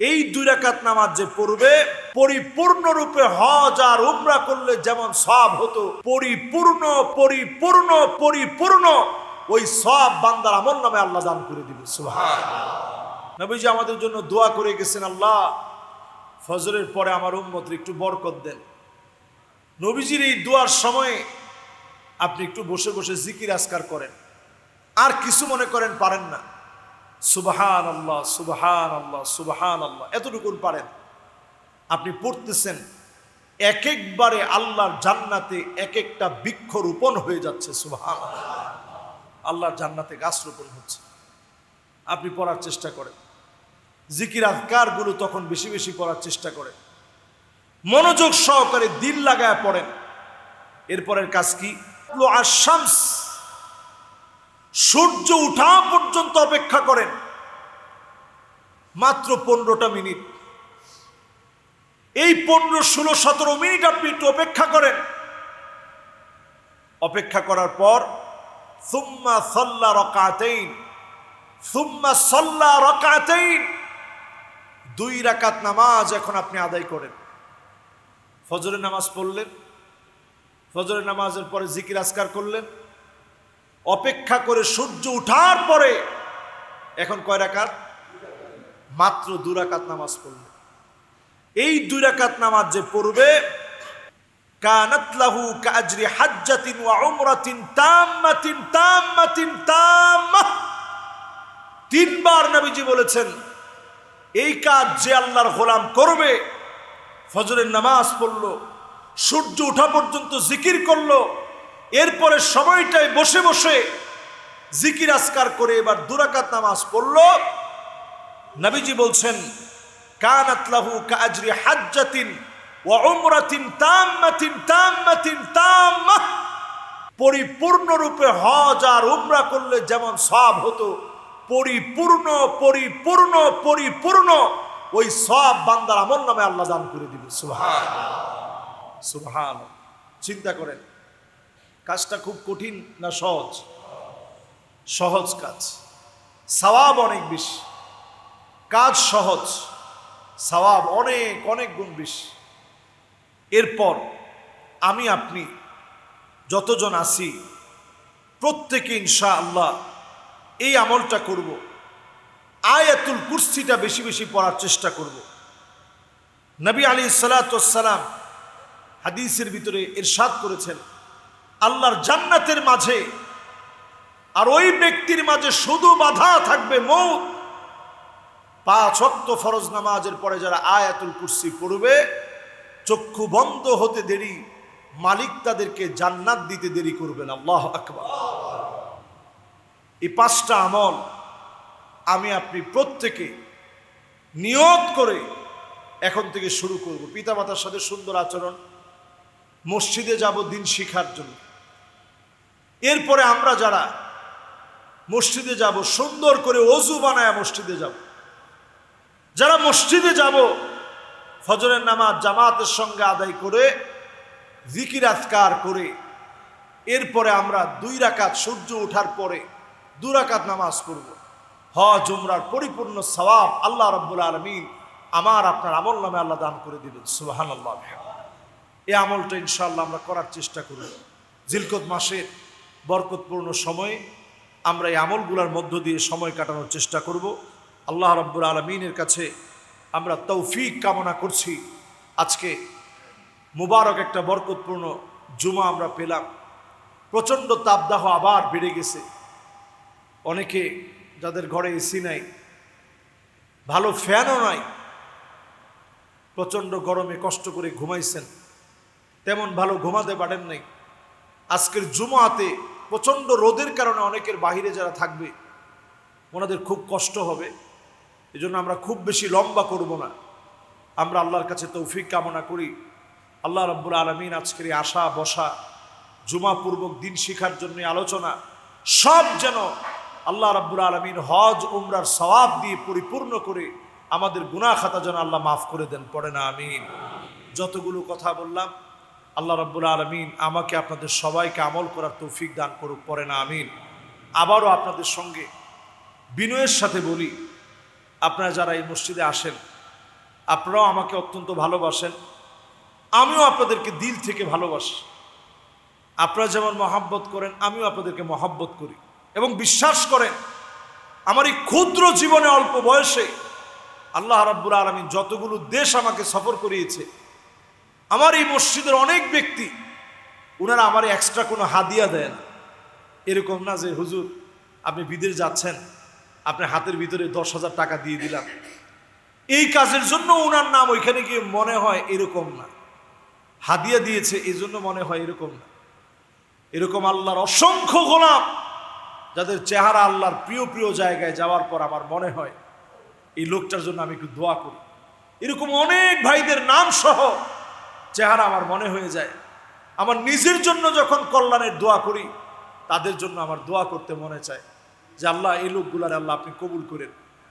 এই দুই রাকাত নামাজ যে পড়বে পরিপূর্ণরূপে হজ আর উমরা করলে যেমন সব হতো, পরিপূর্ণ পরিপূর্ণ পরিপূর্ণ, ওই সব বান্দার আমল নামে আল্লাহ দান করে দিবে। নবীজি আমাদের জন্য দোয়া করে গেছেন, আল্লাহ, ফজরের পরে আমার উম্মতের একটু বরকত দেন। নবীজির এই দোয়ার সময়ে আপনি একটু বসে বসে জিকির আসকার করেন। আর কিছু মনে করেন পারেন না। সুবহান আল্লাহ সুবহান আল্লাহ সুবহান আল্লাহ এতটুকুন পারেন। আপনি পড়তেছেন এক একবারে আল্লাহর জান্নাতে এক একটা বৃক্ষ রোপণ হয়ে যাচ্ছে সুবহান আল্লাহর জান্নাতে গাছ রোপণ হচ্ছে। আপনি পড়ার চেষ্টা করেন। জিকির আজকারগুলো তখন বেশি বেশি পড়ার চেষ্টা করেন। মনোযোগ সহকারে দিল লাগায় পড়েন। এরপরের কাজ কি? সূর্য উঠা পর্যন্ত অপেক্ষা মাত্র পনেরোটা মিনিট। এই পনেরো, ষোলো, সতেরো মিনিট আপনি একটু অপেক্ষা করেন। অপেক্ষা করার পর, সুম্মা সল্লা রকাতেইন, সুম্মা সল্লা রকাতেইন, দুই রাকাত নামাজ এখন আপনি আদায় করেন। ফজরের নামাজ পড়লেন, ফজরের নামাজের পরে জিকির আসকার করলেন, অপেক্ষা করে সূর্য উঠার পরে এখন কয় রাকাত? মাত্র দু রাকাত নামাজ পড়লেন এই দুই রাকাত নামাজ যে পড়বে, কানাত লাহু কাজরি হাজ্জাতিন ওয়া উমরাতিন তাম্মাতিন তাম্মাতিন তাম্মাহ তিনবার নবীজি বলেছেন, এই কাজ যে আল্লাহর গোলাম করবে, ফজরের নামাজ পড়ল, সূর্য ওঠা পর্যন্ত জিকির করল, এরপরে সময়টায় বসে বসে জিকির আসকার করে এবার দুরাকাত নামাজ পড়ল। নবীজি বলছেন, কানাত লাহু কাজরি হাজ্জাতিন ওয়া উমরাতিন তাম্মাতিন তাম্মাতিন তাম্মাহ। পরিপূর্ণরূপে হজ আর উমরা করলে যেমন সব হতো, পরিপূর্ণ পরিপূর্ণ পরিপূর্ণ, ওই সব বান্দার আমল নামে আল্লাহ দান করে দিবে। সুবহান সুবহান চিন্তা করেন, কাজটা খুব কঠিন না সহজ? সহজ কাজ। সওয়াব অনেক বেশি। কাজ সহজ, সওয়াব অনেক অনেক গুণ বেশি। এরপর আমি, আপনি যতজন আছি, প্রত্যেকে ইনশা আল্লাহ এই আমলটা করব। আয়াতুল কুর্সিটা বেশি বেশি পড়ার চেষ্টা করব। নবী আলী সালাতাম হাদিসের ভিতরে ইরশাদ করেছেন, আল্লাহর জান্নাতের মাঝে আর ওই ব্যক্তির মাঝে শুধু বাধা থাকবে মৌত পাঁচ ফরজ নামাজের পরে যারা আয়াতুল কুর্সি পড়বে, চক্ষু বন্ধ হতে দেরি, মালিক তাদেরকে জান্নাত দিতে দেরি করবেন। আল্লাহ আকবার। এই পাঁচটা আমল আমি আপনি প্রত্যেকে নিয়ত করে এখন থেকে শুরু করব। পিতামাতার সাথে সুন্দর আচরণ, মসজিদে যাব দিন শিখার জন্য। এরপরে আমরা যারা মসজিদে যাব, সুন্দর করে অজু বানায় মসজিদে যাব। যারা মসজিদে যাব, ফজরের নামাজ জামাতের সঙ্গে আদায় করে, জিকির আজকার করে, এরপরে আমরা দুই রাকাত সূর্য ওঠার পরে দু রাকাত নামাজ পড়ব। হজ, উমরার পরিপূর্ণ সওয়াব আল্লাহ রব্বুল আলমিন আমার আপনার আমল নামে আল্লাহ দান করে দিবেন। সুবাহান আল্লাহ এই আমলটা ইনশাল্লাহ আমরা করার চেষ্টা করব। জিলকত মাসের বরকতপূর্ণ সময়ে আমরা এই আমলগুলোর মধ্য দিয়ে সময় কাটানোর চেষ্টা করব। আল্লাহ রব্বুল আলমিনের কাছে আমরা তৌফিক কামনা করছি। আজকে মুবারক একটা বরকতপূর্ণ জুমা আমরা পেলাম। প্রচণ্ড তাপদাহ আবার বেড়ে গেছে। অনেকে যাদের ঘরে এসি নাই, ভালো ফ্যানও নাই, প্রচণ্ড গরমে কষ্ট করে ঘুমাইছেন, তেমন ভালো ঘুমাতে পারেন নাই। আজকের জুমাতে প্রচণ্ড রোদের কারণে অনেকের বাহিরে যারা থাকবে, ওনাদের খুব কষ্ট হবে। এজন্য আমরা খুব বেশি লম্বা করব না। আমরা আল্লাহর কাছে তৌফিক কামনা করি। আল্লাহ রব্বুল আলমিন আজকের আশা, বসা, জুমাপূর্বক দিন শিখার জন্য আলোচনা, সব যেন আল্লাহ রাব্বুল আলমিন হজ, উমরার সওয়াব দিয়ে পরিপূর্ণ করে আমাদের গুনাহ খাতা যেন আল্লাহ মাফ করে দেন, পড়ে না, আমিন। যতগুলো কথা বললাম, আল্লাহ রাব্বুল আলমিন আমাকে আপনাদের সবাইকে আমল করার তৌফিক দান করুক, পড়ে না, আমিন। আবারও আপনাদের সঙ্গে বিনয়ের সাথে বলি আপনারা যারা এই মসজিদে আসেন, আপনারাও আমাকে অত্যন্ত ভালোবাসেন। আমিও আপনাদেরকে দিল থেকে ভালোবাসি। আপনারা যেমন মহাব্বত করেন, আমিও আপনাদেরকে মহাব্বত করি। এবং বিশ্বাস করেন, আমার এই ক্ষুদ্র জীবনে অল্প বয়সে আল্লাহ রাব্বুল আলমিন যতগুলো দেশ আমাকে সফর করিয়েছে, আমার এই মসজিদের অনেক ব্যক্তি ওনারা আমার এক্সট্রা কোনো হাদিয়া দেয় না। এরকম না যে, হুজুর, আপনি বিদেশ যাচ্ছেন আপনার হাতের ভিতরে দশ হাজার টাকা দিয়ে দিলাম। এই কাজের জন্য ওনার নাম ওইখানে গিয়ে মনে হয় এরকম না। হাদিয়া দিয়েছে, এই জন্য মনে হয় এরকম না। এরকম আল্লাহর অসংখ্য গোলাম, যাদের চেহারা আল্লাহর প্রিয় প্রিয় জায়গায় যাওয়ার পর আমার মনে হয় এই লোকটার জন্য আমি একটু দোয়া করি। এরকম অনেক ভাইদের নাম সহ চেহারা আমার মনে হয়ে যায়। আমার নিজের জন্য যখন কল্যাণের দোয়া করি, তাদের জন্য আমার দোয়া করতে মনে চায়। যে আল্লাহ এই লোকগুলার আল্লাহ আপনি কবুল করেন।